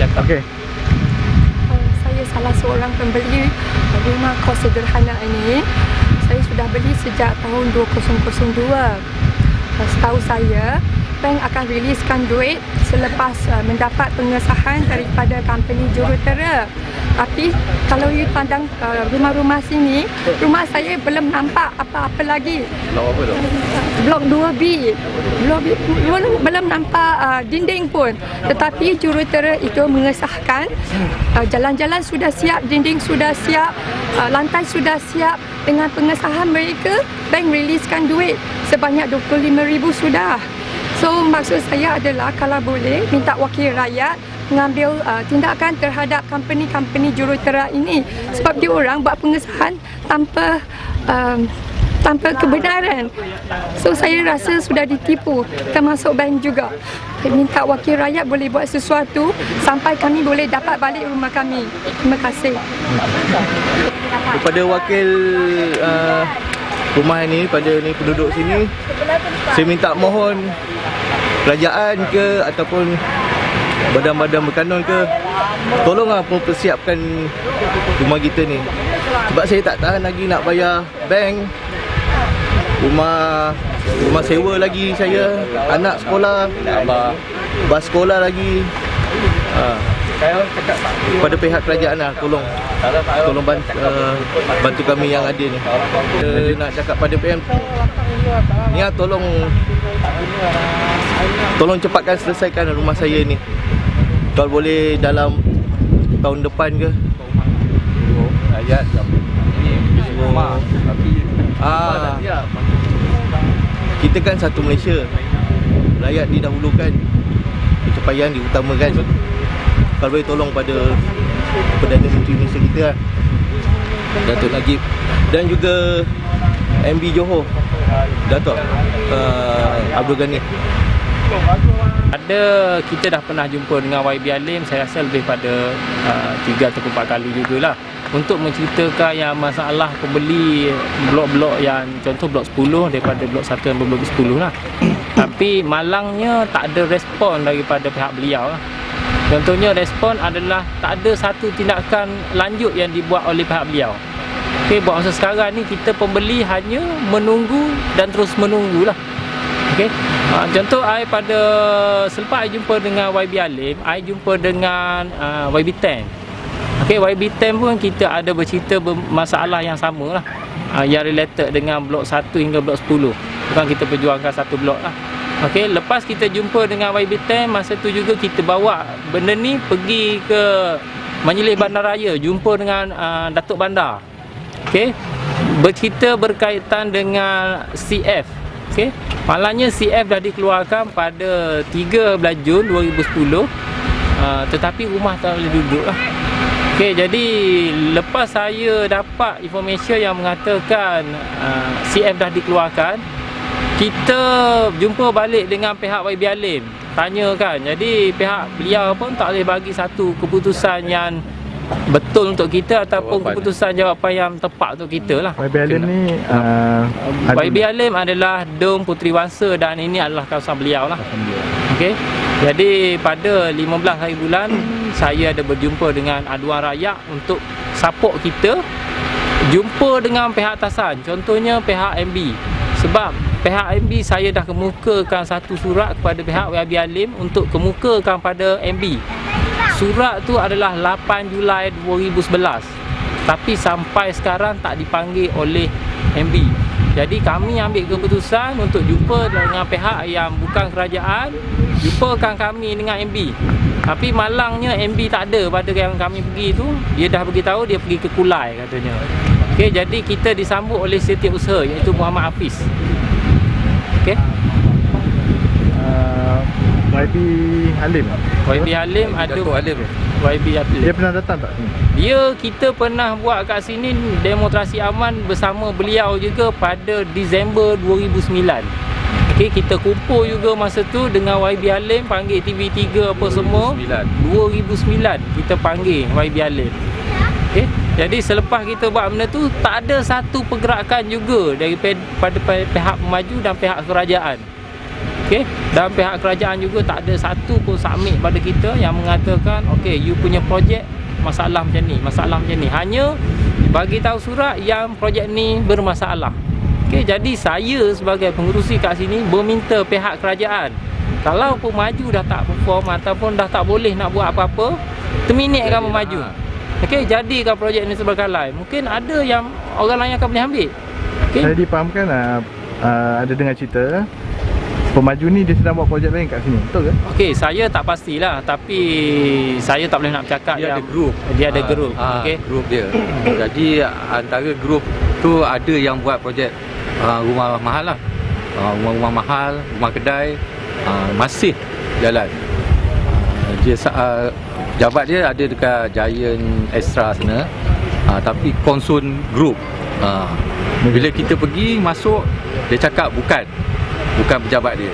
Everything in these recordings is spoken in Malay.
jatah. Okey. Uh, saya salah seorang pembeli rumah kos sederhana ini. Saya sudah beli sejak tahun 2002. Uh, Setahu saya, bank akan riliskan duit selepas uh, mendapat pengesahan daripada company jurutera. Tapi kalau you pandang uh, rumah-rumah sini, rumah saya belum nampak apa-apa lagi. Blok apa tu? Blok 2B. Blok B, belum, belum nampak uh, dinding pun. Tetapi jurutera itu mengesahkan uh, jalan-jalan sudah siap, dinding sudah siap, uh, lantai sudah siap. Dengan pengesahan mereka, bank riliskan duit sebanyak 25,000 sudah. So maksud saya adalah kalau boleh minta wakil rakyat mengambil uh, tindakan terhadap company-company jurutera ini sebab dia orang buat pengesahan tanpa um, tanpa kebenaran. So saya rasa sudah ditipu termasuk bank juga. Saya minta wakil rakyat boleh buat sesuatu sampai kami boleh dapat balik rumah kami. Terima kasih. kepada wakil uh, rumah ni pada ni penduduk sini. Saya minta mohon kerajaan ke ataupun badan-badan berkanun ke tolonglah mempersiapkan rumah kita ni. Sebab saya tak tahan lagi nak bayar bank rumah rumah sewa lagi saya anak sekolah bas sekolah lagi. Ha. Kepada pihak kerajaan lah tolong. Tolong bantu, uh, bantu kami yang ada ni. Uh, nak cakap pada PM ni lah tolong. Tolong cepatkan selesaikan rumah saya ni. Kalau boleh dalam tahun depan ke? Ayat tapi ah, kita kan satu Malaysia. Rakyat didahulukan. Pencapaian diutamakan kalau boleh tolong pada Perdana Menteri Malaysia kita lah Datuk Najib. Dan juga MB Johor Datuk uh, Abdul Ghani. Ada kita dah pernah jumpa dengan YB Alim. Saya rasa lebih pada uh, 3 atau 4 kali jugalah. Untuk menceritakan yang masalah pembeli blok-blok yang contoh blok 10 daripada blok 1 dan blok 10 lah. Tapi malangnya tak ada respon daripada pihak beliau lah contohnya respon adalah tak ada satu tindakan lanjut yang dibuat oleh pihak beliau Okey, buat masa sekarang ni kita pembeli hanya menunggu dan terus menunggulah Okey. Uh, contoh I pada selepas I jumpa dengan YB Alim, I jumpa dengan uh, YB Ten. Okey, YB Ten pun kita ada bercerita ber- masalah yang sama lah. Uh, yang related dengan blok 1 hingga blok 10. Bukan kita perjuangkan satu blok lah. Okey, lepas kita jumpa dengan YB Ten, masa tu juga kita bawa benda ni pergi ke Majlis Bandaraya, jumpa dengan uh, Datuk Bandar. Okey. Bercerita berkaitan dengan CF Okey. Malangnya CF dah dikeluarkan pada 13 Jun 2010. Uh, tetapi rumah tak boleh duduk lah. Okey, jadi lepas saya dapat information yang mengatakan uh, CF dah dikeluarkan, kita jumpa balik dengan pihak YB Alim. Tanya kan. Jadi pihak beliau pun tak boleh bagi satu keputusan yang betul untuk kita ataupun Jawapan. keputusan jawapan yang tepat untuk kita lah. YB Alim ni uh, YB Alim adalah Dom Puteri Wangsa dan ini adalah kawasan beliau lah. Okey. Jadi pada 15 hari bulan saya ada berjumpa dengan aduan rakyat untuk support kita jumpa dengan pihak atasan contohnya pihak MB sebab pihak MB saya dah kemukakan satu surat kepada pihak YB Alim untuk kemukakan pada MB surat tu adalah 8 Julai 2011 tapi sampai sekarang tak dipanggil oleh MB jadi kami ambil keputusan untuk jumpa dengan pihak yang bukan kerajaan jumpakan kami dengan MB tapi malangnya MB tak ada pada yang kami pergi tu. Dia dah beritahu dia pergi ke Kulai katanya. Okey, jadi kita disambut oleh setiausaha iaitu Muhammad Hafiz Okey. uh, YB Alim. YB Halim ada Datuk Alim YB Halim Dia pernah datang tak? Dia kita pernah buat kat sini demonstrasi aman bersama beliau juga pada Disember 2009. Okey, kita kumpul juga masa tu dengan YB Alim panggil TV3 apa semua. 2009 kita panggil YB Alim. Okey. Jadi selepas kita buat benda tu tak ada satu pergerakan juga daripada pada pihak pemaju dan pihak kerajaan. Okey, dan pihak kerajaan juga tak ada satu pun submit pada kita yang mengatakan okey you punya projek masalah macam ni, masalah macam ni. Hanya bagi tahu surat yang projek ni bermasalah. Okey, jadi saya sebagai pengurusi kat sini meminta pihak kerajaan kalau pun maju dah tak perform ataupun dah tak boleh nak buat apa-apa, terminate kamu maju. Okey, jadikan projek ni seberkalai. Mungkin ada yang orang lain akan boleh ambil. Okey. Saya dipahamkan uh, uh, ada dengar cerita pemaju ni dia sedang buat projek lain kat sini. Betul ke? Okey, saya tak pastilah tapi saya tak boleh nak bercakap dia yang ada group Dia ada Ah, group. ah, Okey. group dia jadi antara group tu ada yang buat projek ah, rumah mahal lah Ah, rumah-rumah mahal rumah kedai ah, masih jalan Ah, dia ah, jabat dia ada dekat Giant Extra sana. Ah, tapi Konsun Group. Ah, bila kita pergi masuk dia cakap bukan. Bukan pejabat dia.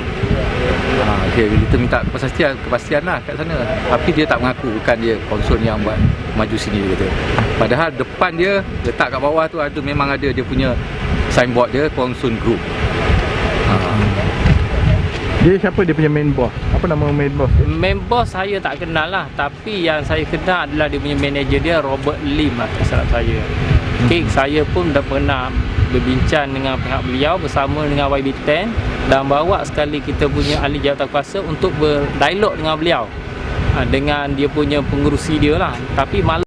Ha, okay, kita minta kepastian, kepastian lah kat sana. Tapi dia tak mengaku bukan dia konsul yang buat maju sini dia kata. Padahal depan dia letak kat bawah tu ada memang ada dia punya signboard dia konsul group. Ha, Dia siapa dia punya main boss? Apa nama main boss dia? Main boss saya tak kenal lah. Tapi yang saya kenal adalah dia punya manager dia Robert Lim lah tak salah saya. Okay, saya pun dah pernah berbincang dengan pihak beliau bersama dengan YB10 dan bawa sekali kita punya ahli jawatan kuasa untuk berdialog dengan beliau. Ha, dengan dia punya pengurusi dia lah. Tapi malam